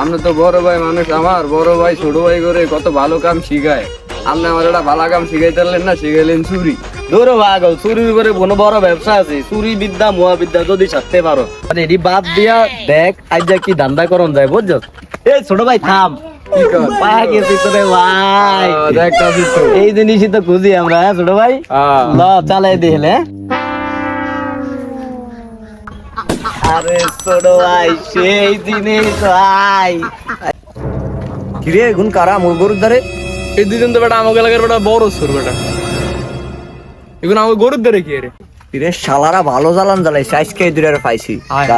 আপনি তো বড় ভাই মানুষ আমার বড় ভাই ছোট ভাই করে কত ভালো কাম শিখায়। আপনি আমার একটা ভালো কাম শিখাইতে পারলেন না শিখাইলেন চুরি। দূর পাগল চুরির উপরে কোনো বড় ব্যবসা আছে চুরি বিদ্যা মহাবিদ্যা যদি শিখতে পারো। আরে এটি বাদ দিয়া দেখ আজ যা কি ধান্দা করন যায় বুঝছ? এই ছোট ভাই থাম। এই জিনিসই তো খুঁজি আমরা হ্যাঁ ছোট ভাই? চালাই দিলে আরে ছোট ভাই সেই জিনিস ভাই। কিরে গুন কারা? মোর গরুর ধারে? এই দুজন তো বেটা আমাকে এলাকার বেটা বড় সুর বেটা। এখন আমাকে গরুর ধারে কি রে? কিরে শালারা ভালো জ্বালান জ্বালাইছে আজকে এই দুটারে পাইছি আয়,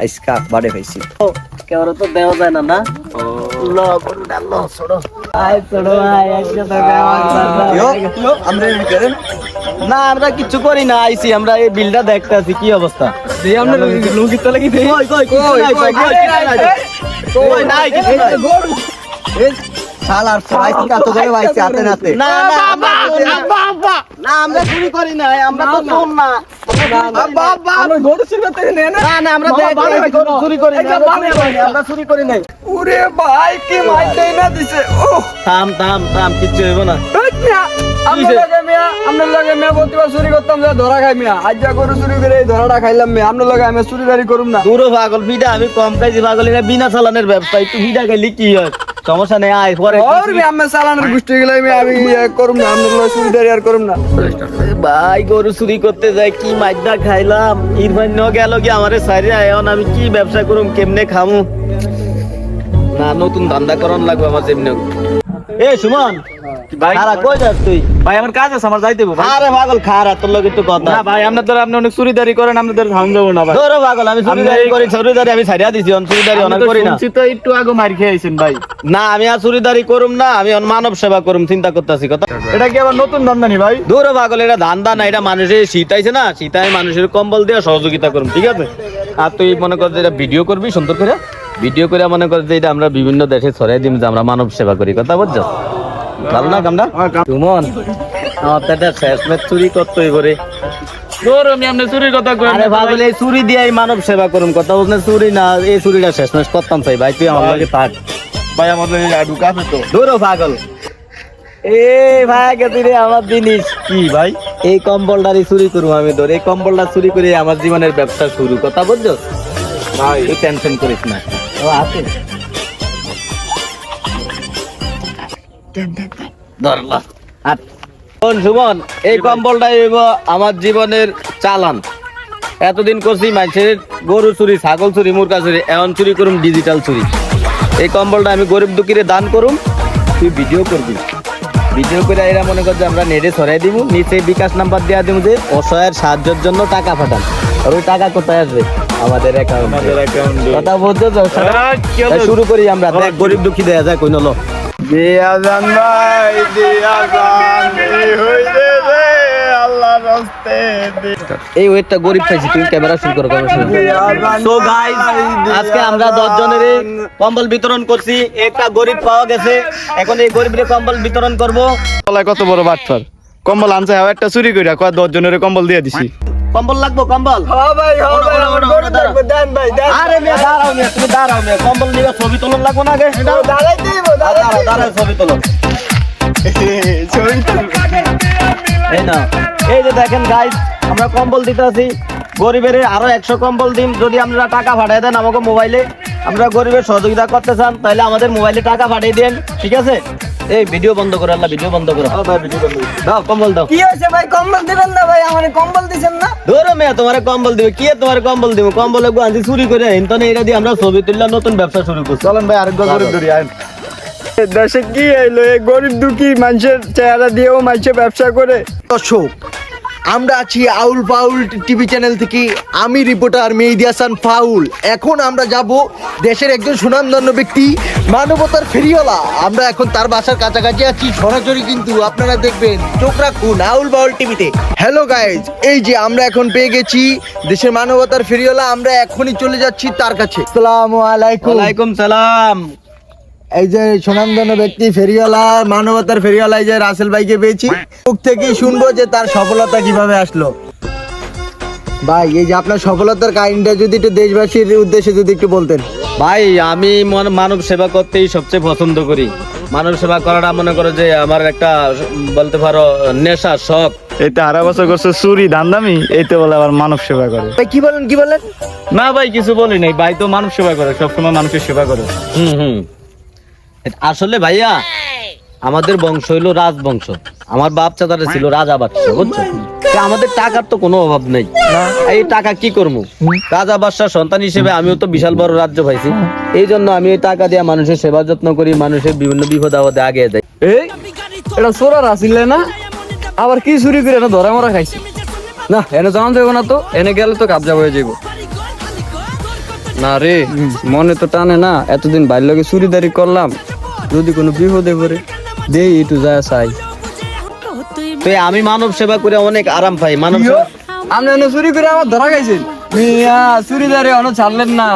আজকে বাড়ে পাইছি কেমন তো দেওয়া যায় না ইয়ো, আমরা এনে না আমরা কিছু করি না আইছি আমরা এই বিলটা দেখতে আছি কি অবস্থা এই আমরা লোকিত তলে কি দেই কই কই কই কই কই কই নাই কিছু নাই এই শালার আজকে এত করে পাইছি হাতে নাতে না না আমরা চুরি- করি না আমরা তো চোর না। আমরা গরু চুরি করতে নে না? না না আমরা বাবা, দেখ- বাবা, দেখ- বাবা, চুরি করি না এটা আমরা বাবা, চুরি করি না, আমরা চুরি করি নাই। ওরে ভাই কি মাইর দেয় না দিছে? ও থাম থাম থাম কিচ্ছু হইব না। আপনার লগে মিয়া আপনার লগে মিয়া প্রতিবার চুরি করতাম যা ধরা খাই মিয়া। আজ যা গরু চুরি করে এই ধরাটা খাইলাম মিয়া আপনার লগে আমি চুরিদারি করুম না। দূর পাগল ভিডা আমি কম খাইছি পাগল বিনা চালানের ব্যবসা একটু ভিডা খাইলে কি হয়? সমস্যা নেই আয় পরে ওর আমি চালানের গুষ্টি গেলে আমি আমি ইয়ে করুম না আমি চুরিদারি আর করুম না। ভাই গরু চুরি করতে যাই কি মাইদা খাইলাম? ইরফান ন গেল কি আমারে সারি আয়ন আমি কি ব্যবসা করুম কেমনে খামু? না নতুন ধান্দা করন লাগবে আমার যেমনি এ সুমন ভাই? খারা কই যাস তুই? ভাই আমার কাজ আছে আমার যাইতে হবে ভাই। আরে পাগল খারা তোর লগে একটু কথা। না ভাই আপনার দ্বারা আপনি অনেক চুরিদারি করেন আপনাদের ধান যাব না ভাই। ধরো পাগল আমি চুরিদারি করি চুরিদারি আমি ছাড়িয়া দিছি অন চুরিদারি আমি করি না। তো একটু আগে মার খেয়েছেন ভাই। না আমি আর চুরিদারি করুম না আমি অন মানব সেবা করুম চিন্তা করতেছি কথা। এটা কি আবার নতুন ধান্দানি ভাই? দূর পাগল এটা ধান্দা না এটা মানুষের শীত আইছে না শীতায় মানুষের কম্বল দিয়ে সহযোগিতা করুম ঠিক আছে? আর তুই মনে কর যে এটা ভিডিও করবি সুন্দর করে? ভিডিও করে মনে কর যে এটা আমরা বিভিন্ন দেশে ছড়াই দিম যে আমরা মানব সেবা করি কথা বুঝছ? ভালো না কামটা সুমন আমার তো এটা শেষ ম্যাচ চুরি করতে করে তোর আমি আপনি চুরির কথা কই আরে পাগল এই চুরি দিয়ে মানব সেবা করুম। কথা বুঝলে চুরি না এই চুরিটা শেষ ম্যাচ করতাম চাই ভাই তুই আমার লাগে থাক। ভাই আমাদের ঢুকাবে তো। দূর পাগল। এ ভাই গেছি রে আমার জিনিস কি ভাই? এই কম্বলটারই চুরি করব আমি তোর এই কম্বলটা চুরি করে আমার জীবনের ব্যবসা শুরু। কথা বুঝছ ভাই। টেনশন করিস না। ও আছে। ধরলা সুমন এই কম্বলটাই হইব আমার জীবনের চালান। এতদিন করছি মানুষের গরু চুরি ছাগল চুরি মুরগা চুরি এখন চুরি করুম ডিজিটাল চুরি। এই কম্বলটা আমি গরিব দুঃখীরে দান করুম তুই ভিডিও করবি। ভিডিও করে এরা মনে কর যে আমরা নেটে ছড়াই দিব নিচে বিকাশ নাম্বার দেওয়া দিব যে অসহায়ের সাহায্যের জন্য টাকা পাঠান। আর ওই টাকা কোথায় আসবে? আমাদের অ্যাকাউন্টে কথা বলছো শুরু করি আমরা। দেখ গরিব দুঃখী দেয়া যায় কই নলো দিয়া ভাই দিয়া জান এই রে আল্লাহ রাস্তে এই ওয়েটটা গরিব পাইছি তুমি ক্যামেরা শুরু করো ক্যামেরা শুরু সো গাইস আজকে আমরা 10 জনের কম্বল বিতরণ করছি একটা গরিব পাওয়া গেছে এখন এই গরিবের কম্বল বিতরণ করব। তলায় কত বড় বাটফার কম্বল আনছে হাও একটা চুরি কইরা কয় দশ জনের কম্বল দিয়ে দিছি। কম্বল লাগবো কম্বল? আরে মেয়ে দাঁড়াও মেয়ে তুমি দাঁড়াও মেয়ে কম্বল নিয়ে ছবি তোলন লাগবো না আগে। দাঁড়াই দিব। দাঁড়াও দাঁড়াও ছবি তোলো এই না এই যে দেখেন গাইস আমরা কম্বল দিতে আছি। গরিবের আরও একশো কম্বল দিন। যদি আপনারা টাকা পাঠিয়ে দেন আমাকে মোবাইলে আমরা গরিবের সহযোগিতা করতে চান তাহলে আমাদের মোবাইলে টাকা পাঠিয়ে দেন ঠিক আছে? এই ভিডিও বন্ধ করো আল্লাহ ভিডিও বন্ধ করো। দাও কম্বল দাও। কি হয়েছে ভাই? কম্বল দিবেন না ভাই? আমার কম্বল দিছেন না? ধরো মেয়ে তোমার কম্বল দিবে। কি তোমার কম্বল দিব? কম্বল একটু আনছি চুরি করে ইন্টারনে এটা দিয়ে আমরা ছবি তুললাম নতুন ব্যবসা শুরু করছি। চলেন ভাই আরেক গরিব ধরি আইন। দেশে কি এলো এই গরিব দুঃখী মানুষের চেহারা দিয়েও মানুষের ব্যবসা করে। দর্শক আমরা আছি আউল পাউল টিভি চ্যানেল থেকে। আমি রিপোর্টার মেহেদি হাসান ফাউল। এখন আমরা যাব দেশের একজন সুনামধন্য ব্যক্তি মানবতার ফেরিওয়ালা। আমরা এখন তার বাসার কাছাকাছি আছি সরাসরি কিন্তু আপনারা দেখবেন চোখ রাখুন আউল বাউল টিভিতে। হ্যালো গাইজ এই যে আমরা এখন পেয়ে গেছি দেশের মানবতার ফেরিওয়ালা আমরা এখনই চলে যাচ্ছি তার কাছে। আসসালামু আলাইকুম। ওয়ালাইকুম সালাম। এই যে সুনামধন্য ব্যক্তি ফেরিওয়ালা মানবতার ফেরিওয়ালা এই যে রাসেল ভাইকে পেয়েছি। মুখ থেকেই শুনব যে তার সফলতা কীভাবে আসলো। ভাই এই যে আপনার সফলতার কাহিনীটা যদি একটু দেশবাসীর উদ্দেশ্যে যদি একটু বলতেন। ভাই আমি মন- মানব সেবা করতেই সবচেয়ে পছন্দ করি। মানব সেবা করাটা মনে করো যে আমার একটা বলতে পারো নেশা শখ। এই তো আড়াই বছর করছে চুরি দান্দামি এই তো বলে আবার মানব সেবা করে। ভাই কি বলেন কি বলেন? না ভাই কিছু বলি নাই। ভাই তো মানব সেবা করে সবসময় মানুষের সেবা করে। হুম হুম। আসলে ভাইয়া, আমাদের বংশ হইল রাজবংশ। আমার বাপ চাচারা ছিল রাজা বাদশাহ, বুঝছ? আমাদের টাকার তো কোনো অভাব নেই। এই টাকা কি করব? রাজা বাদশাহ সন্তান হিসেবে আমিও তো বিশাল বড় রাজ্য পাইছি। এই জন্য আমি এই টাকা দিয়ে মানুষের সেবা যত্ন করি, মানুষের বিভিন্ন বিপদ আপদে আগে যাই। এই, এটা চোরার আসিলে না? আবার কি চুরি করে এটা ধরা মরা খাইছি? না, এনে জানা যাব না তো, এনে গেলে তো কাবজা হয়ে যাব না রে, মনে তো টানে না, এতদিন বাল্যকে চুরিদারি করলাম যদি কোনো বিপদে পড়ে দেই একটু যায় চাই। তো আমি মানব সেবা করে অনেক আরাম পাই মানব আপনি এনে চুরি করে আমার ধরা খাইছেন? মিয়া চুরিদারি অন ছাড়লেন না।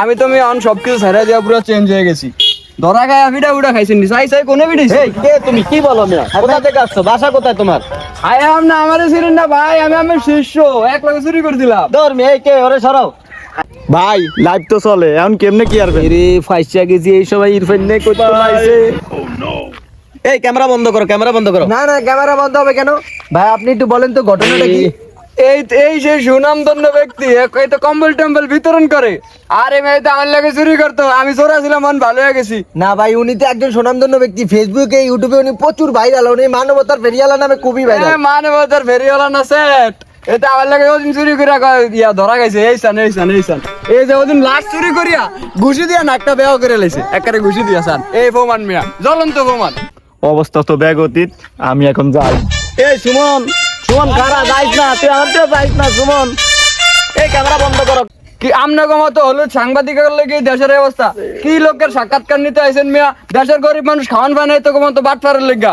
আমি তো মিয়া অন সবকিছু ছেড়ে দিয়া পুরো চেঞ্জ হয়ে গেছি। ধরা খায় পিঠা উঠা খাইছেন নি? চাই চাই কোনো পিঠেছি এই কে তুমি? কি বলো মিয়া? কোথা থেকে আসছো? বাসা কোথায় তোমার? আই আম না আমারে ছিলেন না ভাই আমি আমার শিষ্য। এক লগে চুরি করে দিলাম। ধর্মী এই কে? ওরে সরাও। ভাই লাইভ তো চলে এখন কেমনে কি আরবে রে ফাইসা গেছি এই সবাই ইরফান করতে লাইছে এই ক্যামেরা বন্ধ করো ক্যামেরা বন্ধ করো। না না ক্যামেরা বন্ধ হবে কেন? ভাই আপনি একটু বলেন তো ঘটনাটা কি? এই এই সেই সুনামধন্য ব্যক্তি এই তো কম্বল টম্বল বিতরণ করে। আর এই মেয়ে তো আমার লাগে চুরি করতো আমি চোরা ছিলাম মন ভালো হয়ে গেছি। না ভাই উনি তো একজন সুনামধন্য ব্যক্তি ফেসবুকে ইউটিউবে উনি প্রচুর ভাইরাল উনি মানবতার ফেরিয়ালা নামে খুবই ভাইরাল মানে বাজার ফেরিওয়ালা না সেট এটা আমার লাগে ওদিন চুরি করিয়া ইয়া ধরা গেছে। এই সান এই সান এই সান। এই যে ওদিন লাস্ট চুরি করিয়া ঘুষি দিয়া নাকটা বেয়া করে লাইছে। একারে ঘুষি দিয়া সান। এই ফোমান মিয়া জ্বলন্ত ফোমান অবস্থা তো ব্যাগ অতীত আমি এখন যাই। এই সুমন সুমন কারা? যাইস না তুই আমার দিয়ে যাইস না সুমন। এই ক্যামেরা বন্ধ করো। কি আমনা মতো হলো সাংবাদিকের লেগে এই দেশের অবস্থা। কি লোকের সাক্ষাৎকার নিতে আইছেন মিয়া? দেশের গরিব মানুষ খাওয়ান বানাই তো মতো বাট ফারের লেগা।